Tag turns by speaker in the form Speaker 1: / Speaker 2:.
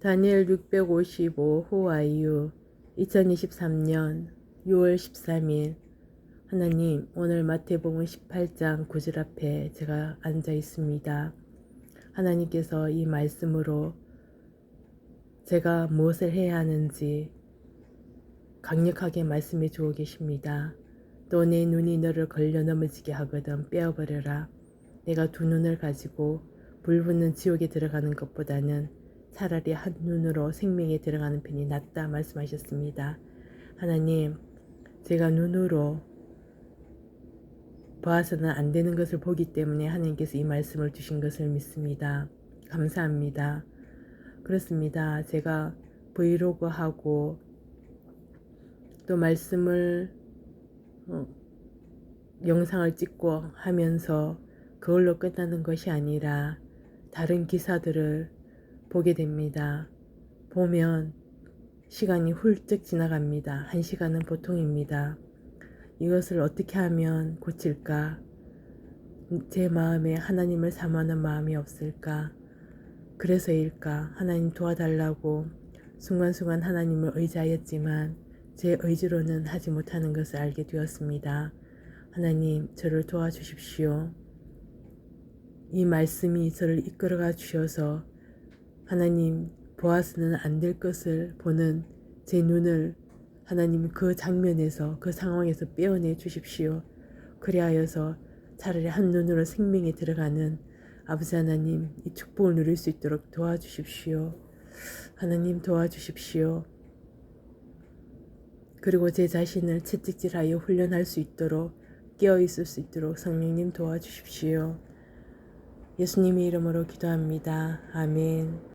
Speaker 1: 다니엘 655 호와이유 2023년 6월 13일 하나님 오늘 마태복음 18장 9절 앞에 제가 앉아 있습니다. 하나님께서 이 말씀으로 제가 무엇을 해야 하는지 강력하게 말씀해 주고 계십니다. 또 내 눈이 너를 걸려 넘어지게 하거든 빼어버려라. 내가 두 눈을 가지고 불붙는 지옥에 들어가는 것보다는 차라리 한 눈으로 생명에 들어가는 편이 낫다 말씀하셨습니다. 하나님, 제가 눈으로 보아서는 안 되는 것을 보기 때문에 하나님께서 이 말씀을 주신 것을 믿습니다. 감사합니다. 그렇습니다. 제가 브이로그 하고 또 말씀을 어, 영상을 찍고 하면서 그걸로 끝나는 것이 아니라 다른 기사들을 보게 됩니다. 보면 시간이 훌쩍 지나갑니다. 한 시간은 보통입니다. 이것을 어떻게 하면 고칠까? 제 마음에 하나님을 사모하는 마음이 없을까? 그래서일까? 하나님 도와달라고 순간순간 하나님을 의지하였지만 제 의지로는 하지 못하는 것을 알게 되었습니다. 하나님, 저를 도와주십시오. 이 말씀이 저를 이끌어가 주셔서 하나님 보아서는 안 될 것을 보는 제 눈을 하나님 그 장면에서 그 상황에서 빼어내 주십시오. 그리하여서 차라리 한 눈으로 생명에 들어가는 아버지 하나님 이 축복을 누릴 수 있도록 도와주십시오. 하나님 도와주십시오. 그리고 제 자신을 채찍질하여 훈련할 수 있도록 깨어 있을 수 있도록 성령님 도와주십시오. 예수님의 이름으로 기도합니다. 아멘.